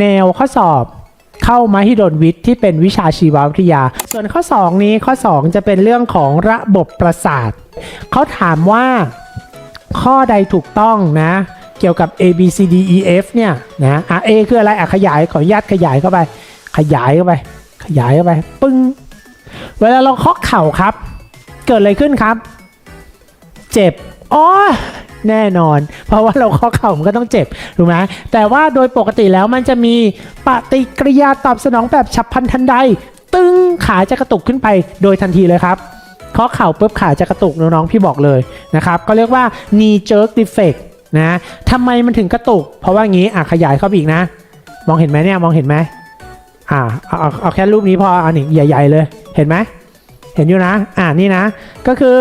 แนวข้อสอบเข้ามหิดลวิทย์ที่เป็นวิชาชีววิทยา ส่วนข้อ 2 นี้ข้อ 2 จะเป็นเรื่องของระบบประสาทเขาถามว่าข้อใดถูกต้องนะ เกี่ยวกับ A B C D E F เนี่ยนะอะ A คืออะไรอะขยายขออนุญาตขยายเข้าไป ขยายเข้าไป ขยายเข้าไป ปึ้ง เวลาเราเคาะเข่าครับ เกิดอะไรขึ้นครับ เจ็บอ๋อ แน่นอน เพราะว่าเราเคาะเข่ามันก็ต้องเจ็บถูกไหมแต่ว่าโดยปกติแล้วมันจะมีปฏิกิริยาตอบสนองแบบฉับพลันทันใด ตึงขาจะกระตุกขึ้นไปโดยทันทีเลยครับเคาะเข่าปุ๊บขาจะกระตุกน้องๆพี่บอกเลยนะครับก็เรียกว่า knee jerk defect นะทำไมมันถึงกระตุก เพราะว่างี้อะขยายเข้าไปอีกนะ มองเห็นไหมเนี่ยมองเห็นไหมอ่าเอาเอาเอาแค่รูปนี้พอเอาหนึ่งใหญ่ ๆ เลยเห็นไหมเห็นอยู่นะ อ่านี่นะ ก็คือ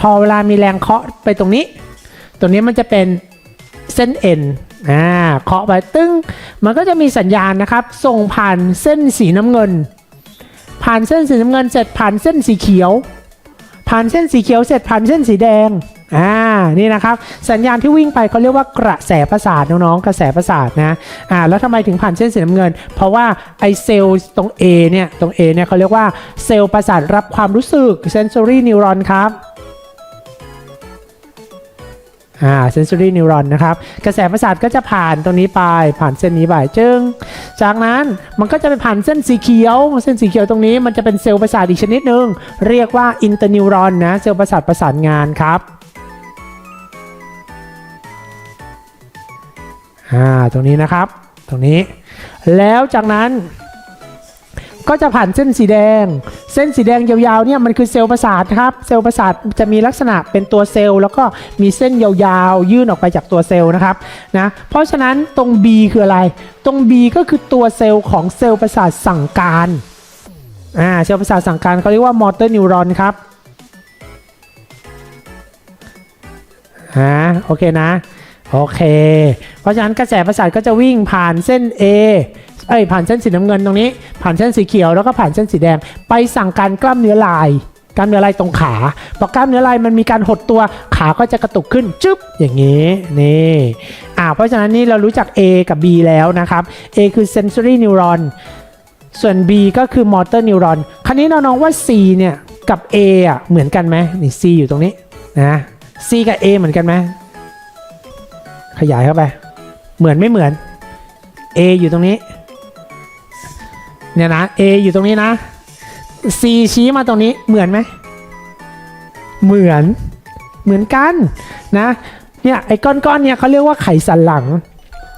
พอเวลามีแรงเคาะไปตรงนี้ ตรงนี้มันจะเป็นเส้นเอ็นอ่าเคาะไปตึ้ง มันก็จะมีสัญญาณนะครับ ส่งผ่านเส้นสีน้ำเงิน ผ่านเส้นสีน้ำเงินเสร็จผ่านเส้นสีเขียว ผ่านเส้นสีเขียวเสร็จผ่านเส้นสีแดงอ่านี่นะครับ สัญญาณที่วิ่งไปเขาเรียกว่ากระแสประสาทน้องๆกระแสประสาทนะอ่าแล้วทำไมถึงผ่านเส้นสีน้ำเงิน เพราะว่าไอเซลล์ตรง A เนี่ยตรง A เนี่ยเขาเรียกว่าเซลล์ประสาทรับความรู้สึก sensory neuron ครับ อ่า sensory neuron นนะครับ กระแสประสาทก็จะผ่านตรงนี้ไปผ่านเส้นนี้ไปจึง จากนั้นมันก็จะไปผ่านเส้นสีเขียว เส้นสีเขียวตรงนี้มันจะเป็นเซลล์ประสาทอีกชนิดหนึ่งเรียกว่า interneuron นะเซลล์ประสาทประสานงานครับอ่าตรงนี้นะครับ ตรงนี้ แล้วจากนั้นก็จะผ่านเส้นสีแดง เส้นสีแดงยาวๆเนี่ยมันคือเซลล์ประสาทครับ เซลล์ประสาทจะมีลักษณะเป็นตัวเซลล์ แล้วก็มีเส้นยาวๆ ยื่นออกไปจากตัวเซลล์นะครับนะเพราะฉะนั้นตรง B คืออะไร ตรง B ก็คือตัวเซลล์ของเซลล์ประสาทสั่งการอ่าเซลล์ประสาทสั่งการเขาเรียกว่ามอเตอร์นิวรอนครับอ่าโอเคนะ โอเค เพราะฉะนั้นกระแสประสาทก็จะวิ่งผ่านเส้น A เอ้ยผ่านเส้นสีน้ำเงินตรงนี้ ผ่านเส้นสีเขียวแล้วก็ผ่านเส้นสีแดง ไปสั่งการกล้ามเนื้อลายกล้ามเนื้อลายตรงขาพอกล้ามเนื้อลายมันมีการหดตัวขาก็จะกระตุกขึ้นจึ๊บอย่างนี้นี่อ่าเพราะฉะนั้นนี่เรารู้จัก A กับ B แล้วนะครับ A คือ sensory neuron ส่วน B ก็คือ motor neuron คราวนี้น้องๆว่า C เนี่ยกับ A อะเหมือนกันไหมนี่ C อยู่ตรงนี้นะ C กับ A เหมือนกันไหมขยายเข้าไป เหมือนไม่เหมือน A อยู่ตรงนี้ เนี่ยนะ A อยู่ตรงนี้นะ C ชี้มาตรงนี้เหมือนไหม เหมือน เหมือนกันนะ เนี่ยไอ้ก้อนๆเนี่ยเขาเรียกว่าไขสันหลัง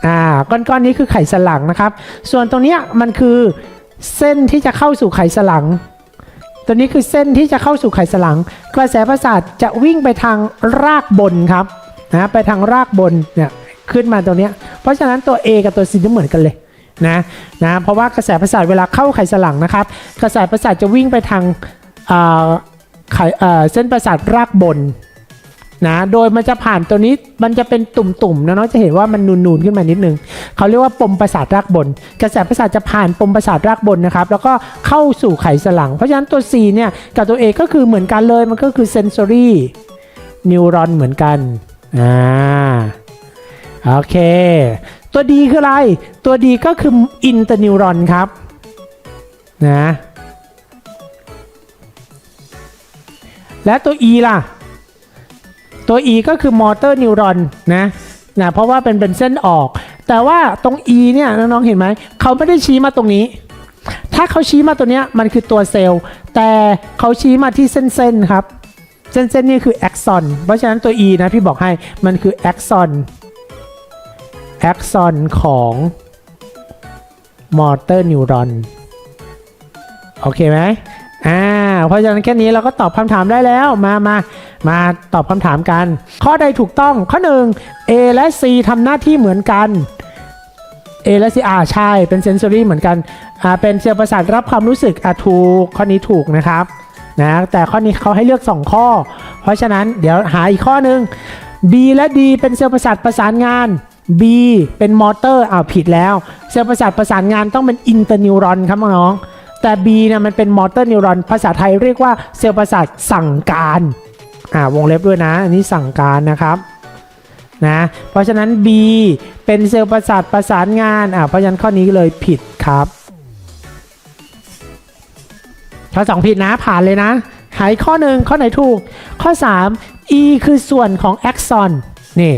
อ่า ก้อนๆนนี้คือไขสันหลังนะครับ ส่วนตรงเนี้ยมันคือเส้นที่จะเข้าสู่ไขสันหลัง ตัวนี้คือเส้นที่จะเข้าสู่ไขสันหลัง กระแสประสาทจะวิ่งไปทางรากบนครับ นะ ไปทางรากบน เนี่ย ขึ้นมาตรงเนี้ย เพราะฉะนั้นตัว A กับตัว C จะเหมือนกันเลย นะนะเพราะว่ากระแสประสาทเวลาเข้าไขสันหลังนะครับ กระแสประสาทจะวิ่งไปทางไขเอ่เส้นประสาทรากบนนะโดยมันจะผ่านตัวนี้มันจะเป็นตุ่มๆนะเนาะจะเห็นว่ามันนูนๆขึ้นมานิดนึงเขาเรียกว่าปมประสาทรากบน กระแสประสาทจะผ่านปมประสาทรากบนนะครับแล้วก็เข้าสู่ไขสันหลัง เพราะฉะนั้นตัว C เนี่ยกับตัว A ก็คือเหมือนกันเลยมันก็คือ sensory neuron เหมือนกันอ่าโอเค ตัวดีคืออะไร ตัวดีก็คืออินเตอร์นิวรอนครับนะและตัว E ล่ะ ตัว E ก็คือมอเตอร์นิวรอนนะนะ เพราะว่าเป็นเป็นเส้นออก แต่ว่าตรง E เนี่ยน้องๆเห็นไหม เขาไม่ได้ชี้มาตรงนี้ ถ้าเขาชี้มาตัวเนี้ยมันคือตัวเซลล์ แต่เขาชี้มาที่เส้นๆครับ เส้นเส้นนี่คือแอ็กซอน เพราะฉะนั้นตัว E นะพี่บอกให้ มันคือแอ็กซอน แอ็กซอนของมอเตอร์นิวรอนโอเคไหมอ่าเพราะฉะนั้นแค่นี้เราก็ตอบคำถามได้แล้วมามามาตอบคำถามกัน ข้อใดถูกต้องข้อ1 A และ C ทำหน้าที่เหมือนกัน A และ C อ่าใช่ เป็นเซนซอรี่เหมือนกันอ่าเป็นเซลล์ประสาทรับความรู้สึกอ่าถูกข้อนี้ถูกนะครับนะแต่ข้อนี้เขาให้เลือก 2 ข้อ เพราะฉะนั้นเดี๋ยวหาอีกข้อหนึ่ง B และ D เป็นเซลล์ประสาทประสานงาน B เป็นมอเตอร์อ้าวผิดแล้ว เซลล์ประสาทประสานงานต้องเป็นอินเตอร์นิวรอนครับน้องแต่ B เนี่ยมันเป็นมอเตอร์นิวรอนภาษาไทยเรียกว่าเซลล์ประสาทสั่งการอ่าวงเล็บด้วยนะ อันนี้สั่งการนะครับนะเพราะฉะนั้น B เป็นเซลล์ประสาทประสานงานอะเพราะฉะนั้นข้อนี้เลยผิดครับข้อสองผิดนะผ่านเลยนะ หายข้อหนึ่งข้อไหนถูก ข้อ 3 E คือส่วนของแอ็กซอนนี่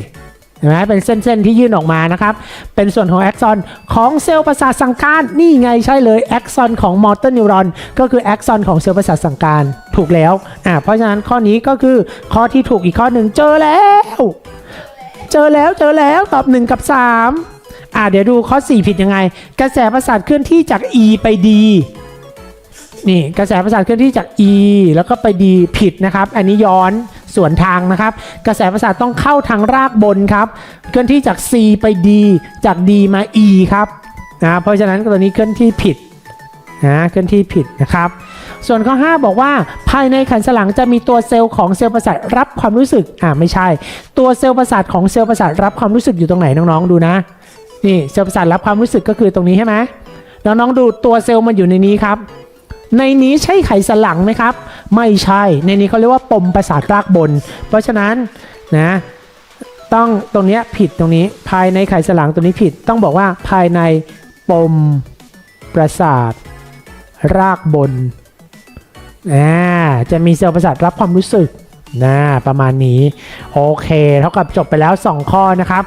ห็นไหมเป็นเส้นๆที่ยื่นออกมานะครับ เป็นส่วนของแอ็กซอนของเซลล์ประสาทสังการนี่ไงใช่เลยแอ็กซอนของมอเตอร์นิวรอนก็คือแอ็กซอนของเซลล์ประสาทสังการถูกแล้วอ่าเพราะฉะนั้นข้อนี้ก็คือข้อที่ถูกอีกข้อหนึ่งเจอแล้ว เจอแล้วเจอแล้วตอบ 1 กับ 3 อ่าเดี๋ยวดูข้อ 4 ผิดยังไง กระแสประสาทเคลื่อนที่จาก E ไป D นี่กระแสประสาทเคลื่อนที่จาก E แล้วก็ไป D ผิดนะครับ อันนี้ย้อน สวนทางนะครับ กระแสประสาทต้องเข้าทางรากบนครับ เคลื่อนที่จาก C ไป D จาก D มา E ครับนะเพราะฉะนั้นตัวนี้เคลื่อนที่ผิดนะเคลื่อนที่ผิดนะครับ ส่วนข้อ 5 บอกว่าภายในขันสลังจะมีตัวเซลล์ของเซลล์ประสาทรับความรู้สึกอ่าไม่ใช่ ตัวเซลล์ประสาทของเซลล์ประสาทรับความรู้สึกอยู่ตรงไหนน้องๆดูนะนี่เซลล์ประสาทรับความรู้สึกก็คือตรงนี้ใช่ไหมน้องๆดูตัวเซลล์มันอยู่ในนี้ครับ ในนี้ใช่ไขสันหลังไหมครับ ไม่ใช่ ในนี้เขาเรียกว่าปมประสาทรากบน เพราะฉะนั้นนะต้องตรงนี้ผิดตรงนี้ภายในไขสันหลังตรงนี้ผิด ต้องบอกว่าภายในปมประสาทรากบนอ่าจะมีเซลล์ประสาทรับความรู้สึกนะประมาณนี้ โอเค เท่ากับจบไปแล้ว 2 ข้อนะครับ